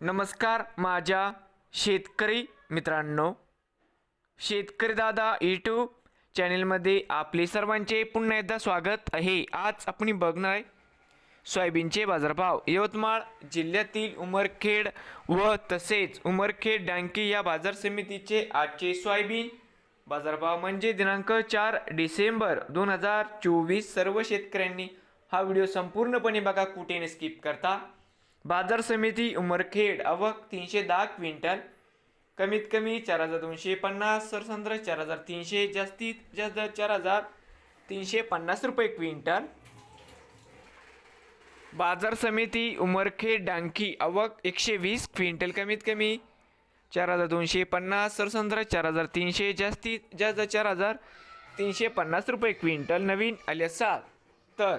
नमस्कार माझ्या शेतकरी मित्रांनो. शेतकरी दादा यूट्यूब चॅनेलमध्ये आपले सर्वांचे पुन्हा एकदा स्वागत आहे. आज आपण बघणार आहे सोयाबीनचे बाजारभाव. यवतमाळ जिल्ह्यातील उमरखेड व तसेच उमरखेड डांकी या बाजार समितीचे आजचे सोयाबीन बाजारभाव म्हणजे दिनांक चार डिसेंबर दोन हजार चोवीस. सर्व शेतकऱ्यांनी हा व्हिडिओ संपूर्णपणे बघा कुठे स्किप करता. बाजार समिती उमरखेड आवक तीनशे दहा क्विंटल. कमीत कमी चार हजार दोनशे पन्नास सरसंद्र चार हजार तीनशे जास्तीत जास्त चार हजार तीनशे पन्नास रुपये क्विंटल. बाजार समिती उमरखेड डांकी आवक एकशे वीस क्विंटल कमीत कमी चार हजार दोनशे पन्नास सरसंद्र चार हजार तीनशे जास्तीत जास्त चार हजार तीनशे पन्नास रुपये क्विंटल. नवीन आले असाल तर